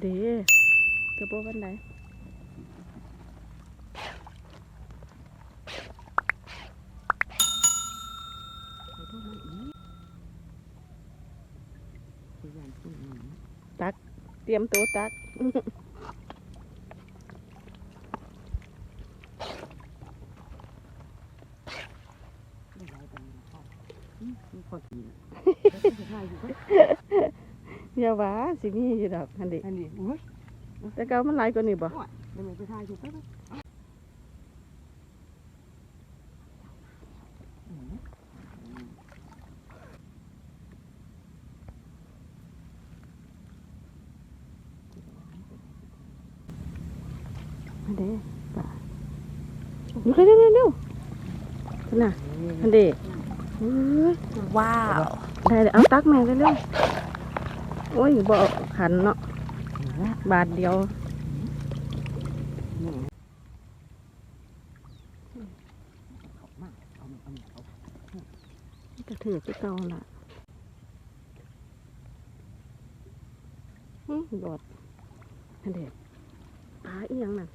เด้กระโปงวันไหนขอโทษมัก เตรียมตัวตักไม่ได้กันนะครับอืมมีคน ยอยู่ก็อย่าหวาสิมีอยู่ดอกอันเด็อันนี้อุ้ยแต่เก่ามันหลายกว่านี้บ่เดี๋ยวมันจะทายอยู่ก็ได้อืมอันเด็ป่าเร็วเร็วเร็วเร็วขนาดอันเด็เฮ้ยว้าว ได้เลยเอาตักแม่เร็วเร็ว โอ้ยบ่อขันเนาะบาทเดียวนี่เขามาเอามาเอามาเอาจะถือที่เก่าล่ะหยอดอันเด็ปลาอีหยังน่ะ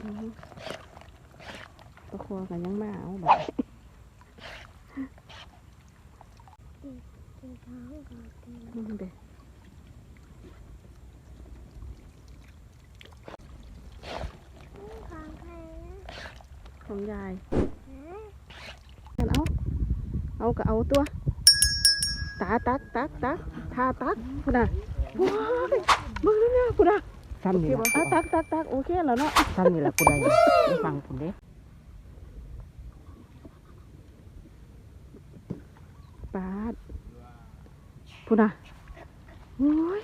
อื้อปลาคอกันยังมาเอาบาดอืม เด้ของยายกันเอา เอาก็เอาตัว ตาตักตักตักทาตักคุณน่ะว้ายมึงเนี่ยคุณน่ะซ้ำนี่เอาละตักตักตักโอเคแล้วเนาะซ้ำนี่ละกูได้ไม่ฟังคุณเด้ปาด คุณน่ะโอ้ย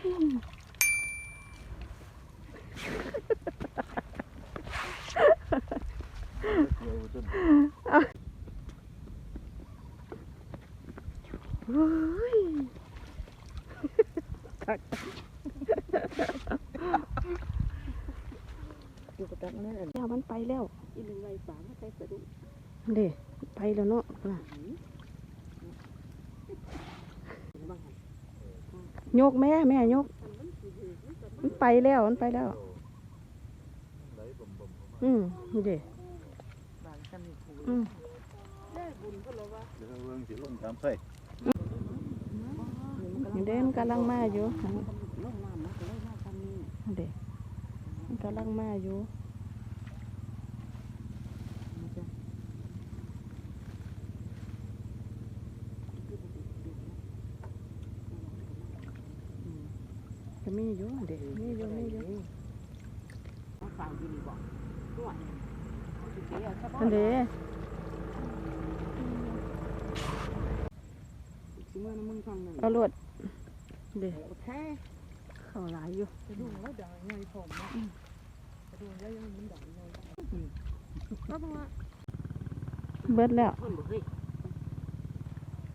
โอ้ยอยู่กับตักนั่นแหละเดี๋ยวมันไปแล้วอีหนึ่งไรสามก็ใช้สะดุ้งเด้ไปแล้วเนาะน่ะ บ้างไง ยกแม่แม่ยก มันไปแล้วมันไปแล้ว อืมนี่เด้บางซ้ำนี่กูอืมเดี๋ยวเบิ่งสิลงตามไส้นี่เด้มันกำลังมาอยู่ลงน้ำนะก็เลยมาซ้ำนี่นี่เด้มันกำลังมาอยู่ มันจะ ก็มีอยู่เด้มีอยู่มีอยู่มาฟังที่นี่บอกตัวเสียซะบ่นั่นเด้สิเมื่อน้ำมึงฟังนั่นเอารวดเด้โอเคเข้าหลายอยู่จะดูแล้วด่าไงผมนะจะดูแล้วยังมันด่าไงเบิดแล้วเพิ่นบ่เฮ้ย